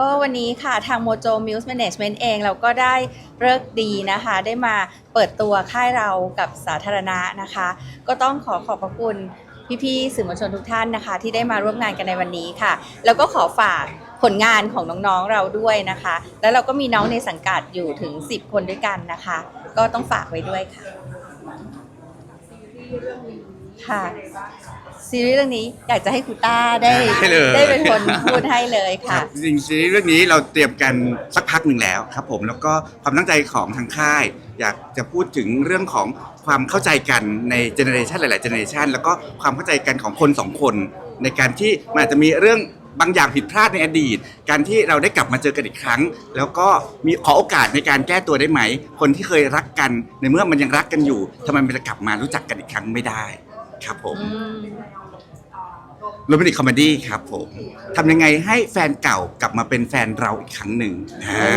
ก็วันนี้ค่ะทาง Mojo Muse Management เองเราก็ได้เลิกดีนะคะ ได้มาเปิดตัวค่ายเรากับสาธารณะนะคะ ก็ต้องขอขอบพระคุณพี่ๆสื่อมวลชนทุกท่านนะคะ ที่ได้มาร่วมงานกันในวันนี้ค่ะ แล้วก็ขอฝากผลงานของน้องๆเราด้วยนะคะ แล้วเราก็มีน้องในสังกัดอยู่ถึง 10 คนด้วยกันนะคะ ก็ต้องฝากไว้ด้วยค่ะ ค่ะซีรีส์เรื่องนี้อยากจะให้ครูต้าได้ได้เลย ได้เป็นคนพูดให้เลยครัค่ะบจริงๆซีรีส์เรื่องนี้เราเตรียมกันสักพักหนึ่งแล้วครับผมแล้วก็ความตั้งใจของทางค่าย อยากจะพูดถึงเรื่องของความเข้าใจกันในเจเนอเรชันหลายๆเจเนอเรชันแล้วก็ความเข้าใจกันของคนสองคน ในการที่มันอาจจะมีเรื่องบางอย่างผิดพลาดในอดีต การที่เราได้กลับมาเจอกันอีกครั้ง แล้วก็มีขอโอกาสในการแก้ตัวได้ไหม คนที่เคยรักกันในเมื่อมันยังรักกันอยู่ทำไมมันจะกลับมารู้จักกันอีกครั้งไม่ได้ ครับผมโรแมนติกคอมเมดี้ครับผมทำยังไงให้แฟนเก่ากลับมาเป็นแฟนเราอีกครั้งหนึ่งอ่า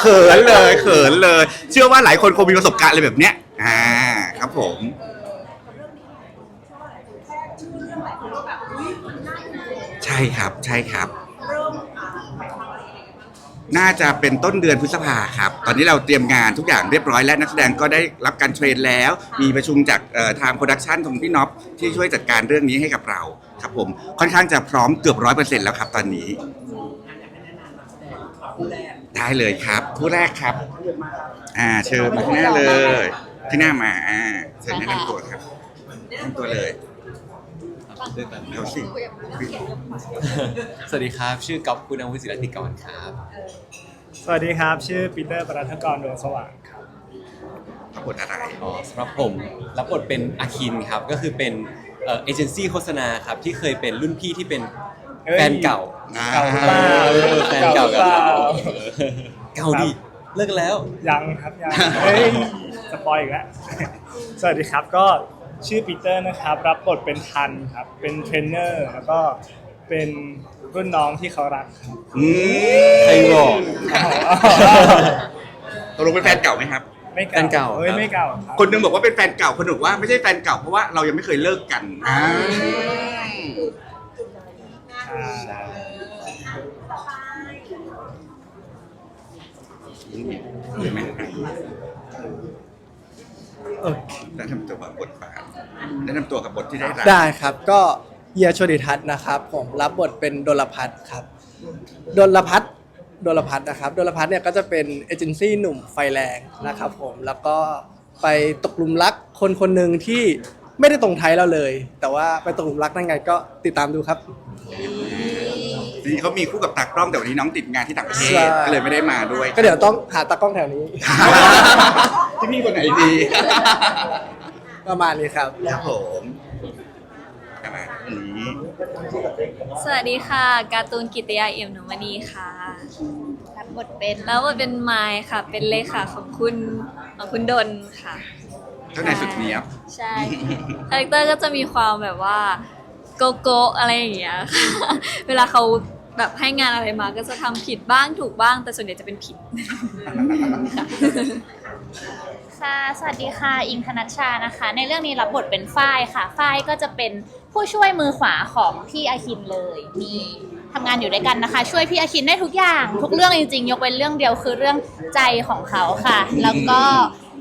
เขินเลยเขินเลย เชื่อว่าหลายคนคงมีประสบการณ์อะไรแบบเนี้ยอ่าครับผมใช่ครับใช่ครับ น่าจะเป็นต้นเดือนพฤษภาครับ ตอนนี้เราเตรียมงานทุกอย่างเรียบร้อยแล้วนักแสดงก็ได้รับการเทรนแล้ว มีประชุมจากเอ่อทางโปรดักชันของพี่น็อปที่ช่วยจัดการเรื่องนี้ให้กับเราครับผมค่อนข้างจะพร้อมเกือบร้อยเปอร์เซ็นต์แล้วครับตอนนี้ ได้เลยครับผู้แรกครับอ่าเชิญมาข้างหน้าเลยข้างหน้ามาอ่าเชิญแนะนำตัวครับแนะนำตัวเลย เอาสิสวัสดีครับ ชื่อก๊อฟคุณอาวุฒิศิรติกรครับสวัสดีครับ ชื่อปีเตอร์ปรัฐกรดวงสว่างครับรับบทอะไรอ๋อสำหรับผมรับบทเป็นอาคินครับ ก็คือเป็นเอ่อเอเจนซี่โฆษณาครับ ที่เคยเป็นรุ่นพี่ที่เป็นเอ้ยแฟนเก่าอ่าเก่าเปล่าเออแฟนเก่ากับเปล่าเราเก่าดิเลิกแล้วยังครับยังเฮ้ยสปอยอีกแล้วสวัสดีครับก็ ชื่อปีเตอร์นะครับ รับบทเป็นทันครับ เป็นเทรนเนอร์แล้วก็เป็นรุ่นน้องที่เขารักครับอืมใครบอกตกลงเป็นแฟนเก่าไหมครับ ไม่แฟนเก่าเฮ้ยครับไม่เก่าครับคนหนึงบอกว่าเป็นแฟนเก่าคนหนึ่งบอกว่าไม่ใช่แฟนเก่าเพราะว่าเรายังไม่เคยเลิกกันอ่าอ่าเห็นไหม โอเค แนะนำตัวกับบทบาทแนะนำตัวกับบทที่ได้รับได้ครับก็เยียโชติทัศน์นะครับ ผมรับบทเป็นดลพัฒน์ครับดลพัฒน์ดลพัฒน์นะครับดลพัฒน์เนี่ยก็จะเป็นเอเจนซี่หนุ่มไฟแรงนะครับผมแล้วก็ไปตกหลุมรักคนคนหนึ่งที่ไม่ได้ตรงไทยเราเลย แต่ว่าไปตกหลุมรักได้ไงก็ติดตามดูครับ จริงๆเขามีคู่กับตากล้องแต่วันนี้น้องติดงานที่ต่างประเทใช่ศก็เลยไม่ได้มาด้วยก็เดี๋ยวต้องหาตากล้องแถวนี้ ที่พี่คนไหนดีประมาณนี้ครับ ครับผมเอามาอันนี้สวัสดีค่ะ การ์ตูนกิตยาเอี่ยมหนุมณีค่ะ รับบทเป็นแล้วว่าเป็นไมค์ค่ะ เป็นเลขาของคุณของคุณดนค่ะ เจ้านายสุดเนี้ยบใช่คาแรคเตอร์ก็จะมีความแบบว่า โกโก้อะไรอย่างเงี้ยค่ะ เวลาเขา แบบให้งานอะไรมาก็จะทำผิดบ้างถูกบ้าง แต่ส่วนใหญ่จะเป็นผิด ค่ะสวัสดีค่ะ อิงธนัชชานะคะ ในเรื่องนี้รับบทเป็นฝ้ายค่ะ ฝ้ายก็จะเป็นผู้ช่วยมือขวาของพี่อาคินเลยนี่ทำงานอยู่ด้วยกันนะคะ ช่วยพี่อาคินได้ทุกอย่าง ทุกเรื่องจริงๆ ยกเว้นเรื่องเดียวคือเรื่องใจของเขาค่ะ แล้วก็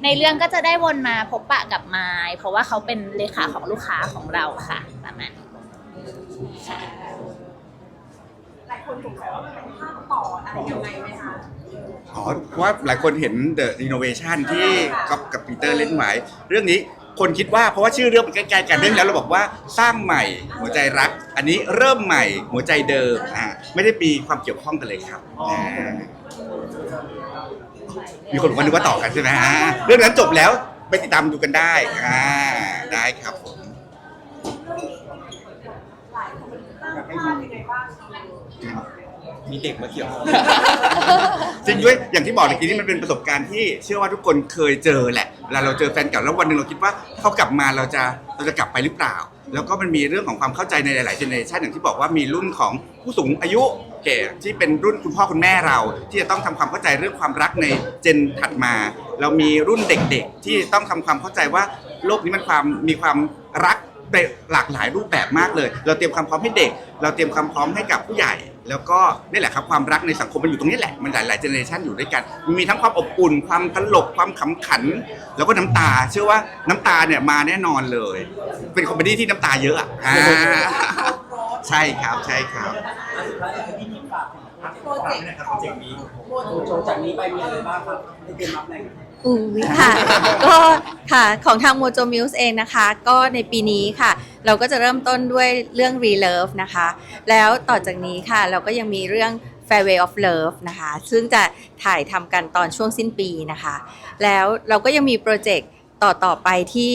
ในเรื่องก็จะได้วนมาพบปะกับไม้เพราะว่าเขาเป็นเลขาของลูกค้าของเราค่ะ ประมาณนี้ อ๋อเพราะว่าหลายคนเห็น The Renovation ที่ก๊อฟกับปีเตอร์เล่นไว้เรื่องนี้คนคิดว่าเพราะว่าชื่อเรื่องมันใกล้ๆกันเรื่องแล้วเราบอกว่าสร้างใหม่หัวใจรัก อันนี้เริ่มใหม่หัวใจเดิมอ่าไม่ได้มีความเกี่ยวข้องกันเลยครับอ่ามีคนบอกว่านึกว่าต่อกันใช่ไหมฮะเรื่องนั้นจบแล้วไปติดตามดูกันได้อ่าได้ครับผม มีเด็กมาเกี่ยวข้อง จริงด้วยอย่างที่บอกเมื่อกี้นี่มันเป็นประสบการณ์ที่เชื่อว่าทุกคนเคยเจอแหละเวลาเราเจอแฟนเก่าแล้ววันหนึ่งเราคิดว่าถ้าเขากลับมาเราจะเราจะกลับไปหรือเปล่า แล้วก็มันมีเรื่องของความเข้าใจในหลายๆเจเนอเรชันอย่างที่บอกว่ามีรุ่นของผู้สูงอายุแก่ที่เป็นรุ่นคุณพ่อคุณแม่เรา ที่จะต้องทำความเข้าใจเรื่องความรักในเจนถัดมา เรามีรุ่นเด็กๆ ที่ต้องทำความเข้าใจว่าโลกนี้มันความมีความรักเป็นหลากหลายรูปแบบมากเลย เราเตรียมความพร้อมให้เด็ก เราเตรียมความพร้อมให้กับผู้ใหญ่ แล้วก็นี่แหละครับความรักในสังคมมันอยู่ตรงนี้แหละมันหลายๆเจเนอเรชันอยู่ด้วยกันมันมีทั้งความอบอุ่นความตลกความขำขัน แล้วก็น้ำตา เชื่อว่าน้ำตาเนี่ยมาแน่นอนเลย เป็นคอมเมดี้ที่น้ำตาเยอะอะอ่าใช่ครับใช่ครับอุ้ยค่ะ ก็ค่ะของทางโมโจมิวส์เองนะคะ ก็ในปีนี้ค่ะ เราก็จะเริ่มต้นด้วยเรื่อง Relove นะคะ แล้วต่อจากนี้ค่ะ เราก็ยังมีเรื่อง Fairway of Love นะคะ ซึ่งจะถ่ายทำกันตอนช่วงสิ้นปีนะคะ แล้วเราก็ยังมีโปรเจกต์ต่อต่อไปที่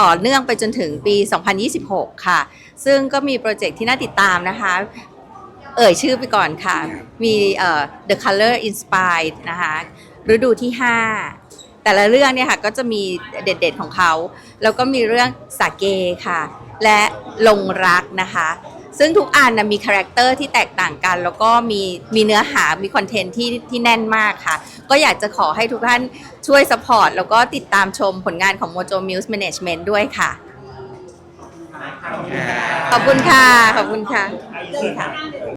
ต่อเนื่องไปจนถึงปี 2026 ค่ะ ซึ่งก็มีโปรเจกต์ที่น่าติดตามนะคะ เอ่ยชื่อไปก่อนค่ะ มีเอ่อ The Color Inspired นะคะฤดูที่ 5 แต่ละเรื่องเนี่ยค่ะก็จะมีเด็ดๆของเขา แล้วก็มีเรื่องสาเกค่ะ และลงรักนะคะ ซึ่งทุกอันนะมีคาแรคเตอร์ที่แตกต่างกัน แล้วก็มีมีเนื้อหามีคอนเทนต์ที่ที่แน่นมากค่ะ ก็อยากจะขอให้ทุกท่านช่วยสปอร์ตแล้วก็ติดตามชมผลงานของ Mojo Muse Management ด้วยค่ะ ขอบคุณค่ะ ขอบคุณค่ะ